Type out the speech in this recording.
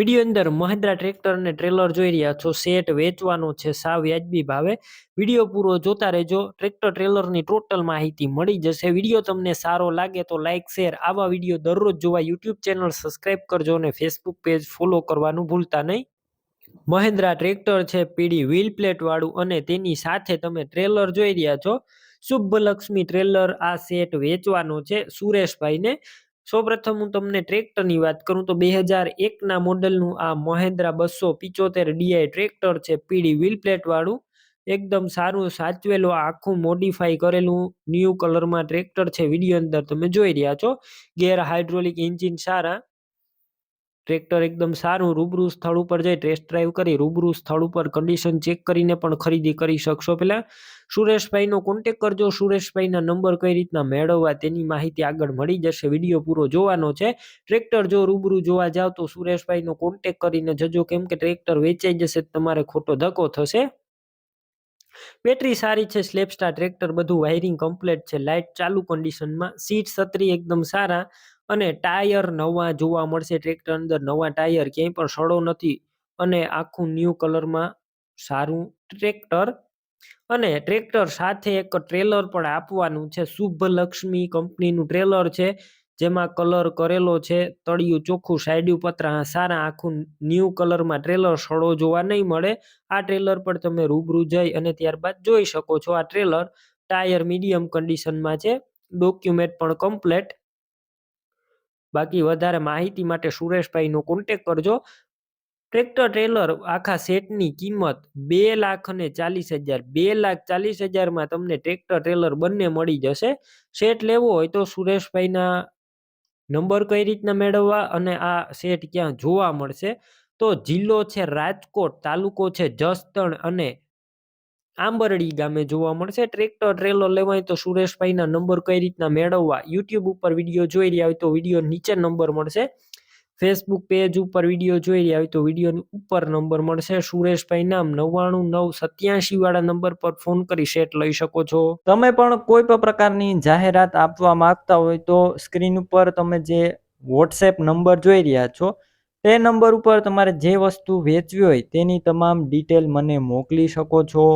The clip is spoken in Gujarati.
વીડિયો અંદર મહિન્દ્રા ટ્રેક્ટર અને ટ્રેલર જોઈ રહ્યા છો. સેટ વેચવાનો છે સાવ વ્યાજબી ભાવે. વીડિયો પૂરો જોતા રહેજો. ટ્રેક્ટર ટ્રેલરની ટોટલ માહિતી મળી જશે. વીડિયો તમને સારો લાગે તો લાઇક શેર, આવા વીડિયો દરરોજ જોવા યુટ્યુબ ચેનલ સબસ્ક્રાઇબ કરજો અને ફેસબુક પેજ ફોલો કરવાનું ભૂલતા નહીં. મહિન્દ્રા ટ્રેક્ટર છે પીડી વ્હીલ પ્લેટવાળું અને તેની સાથે તમે ટ્રેલર જોઈ રહ્યા છો. શુભલક્ષ્મી ટ્રેલર આ સેટ વેચવાનો છે. સુરેશભાઈને સૌપ્રથમ હું તમને ટ્રેક્ટરની વાત કરું તો બે હજાર એકના મોડલનું આ મહેન્દ્રા બસો પિચોતેર ડીઆઈ ટ્રેક્ટર છે પીડી વ્હીલ પ્લેટવાળું એકદમ સારું સાચવેલું, આખું મોડિફાઈ કરેલું ન્યૂ કલરમાં ટ્રેક્ટર છે વીડિયો અંદર તમે જોઈ રહ્યા છો. ગેર હાઇડ્રોલિક એન્જિન સારા. ટ્રેક્ટર એકદમ સારું રૂબરૂ સ્થળ ઉપર જઈ ટેસ્ટ ડ્રાઈવ કરી, રૂબરૂ સ્થળ ઉપર કન્ડિશન ચેક કરીને પણ ખરીદી કરી શકશો. પહેલાં સુરેશભાઈનો કોન્ટેક કરજો. સુરેશભાઈના નંબર કઈ રીતના મેળવવા તેની માહિતી આગળ મળી જશે. વીડિયો પૂરો જોવાનો છે. ટ્રેક્ટર જો રૂબરૂ જોવા જાવ તો સુરેશભાઈનો કોન્ટેક કરીને જજો. કેમ કે ટ્રેક્ટર વેચાઈ જશે, તમારે ખોટો ધક્કો થશે. બેટરી સારી છે સ્લેપસ્ટાર ટ્રેક્ટર, બધું વાયરિંગ કમ્પ્લીટ છે. લાઇટ ચાલુ કન્ડિશનમાં સીટ સત્રી એકદમ સારા. અને ટાયર નવા જોવા મળશે. ટ્રેક્ટર અંદર નવા ટાયર ક્યાંય પણ સડો નથી અને આખું ન્યૂ કલરમાં સારું ટ્રેક્ટર. અને ટ્રેક્ટર સાથે એક ટ્રેલર પણ આપવાનું છે. શુભ લક્ષ્મી કંપનીનું ટ્રેલર છે, જેમાં કલર કરેલો છે, તળિયું ચોખ્ખું સાઈડિયું પતરા સારા આખું ન્યૂ કલરમાં ટ્રેલર સડો જોવા નહીં મળે. આ ટ્રેલર પર તમે રૂબરૂ જઈ અને ત્યારબાદ જોઈ શકો છો આ ટ્રેલર. ટાયર મીડિયમ કન્ડિશનમાં છે, ડોક્યુમેન્ટ પણ કમ્પ્લેટ. બાકી વધારે માહિતી માટે સુરેશભાઈનો કોન્ટેક કરજો. ટ્રેક્ટર ટ્રેલર આખા સેટની કિંમત બે લાખ અને ચાલીસ હજાર. બે લાખ ચાલીસ હજારમાં તમને ટ્રેક્ટર ટ્રેલર બંને મળી જશે. સેટ લેવો હોય તો સુરેશભાઈના નંબર કઈ રીતના મેળવવા અને આ સેટ ક્યાં જોવા મળશે? તો જિલ્લો છે રાજકોટ, તાલુકો છે જસદણ અને આંબરડી ગામે જોવા મળશે. ટ્રેક્ટર, ટ્રેલર લેવાય તો સુરેશભાઈના નંબર કઈ રીતના મેળવવા? યુટ્યુબ ઉપર વીડિયો જોઈ રહ્યા હોય તો વીડિયો નીચે નંબર મળશે. ફેસબુક પેજ ઉપર વીડિયો જોઈ રહ્યા હોય તો વિડીયોની ઉપર નંબર મળશે. સુરેશભાઈ નામ નવ્વાણું નવ સત્યાસી વાળા નંબર પર ફોન કરી સેટ લઈ શકો છો. તમે પણ કોઈ પણ પ્રકારની જાહેરાત આપવા માંગતા હોય તો સ્ક્રીન ઉપર તમે જે વોટ્સએપ નંબર જોઈ રહ્યા છો, તે નંબર ઉપર તમારે જે વસ્તુ વેચવી હોય તેની તમામ ડિટેલ મને મોકલી શકો છો.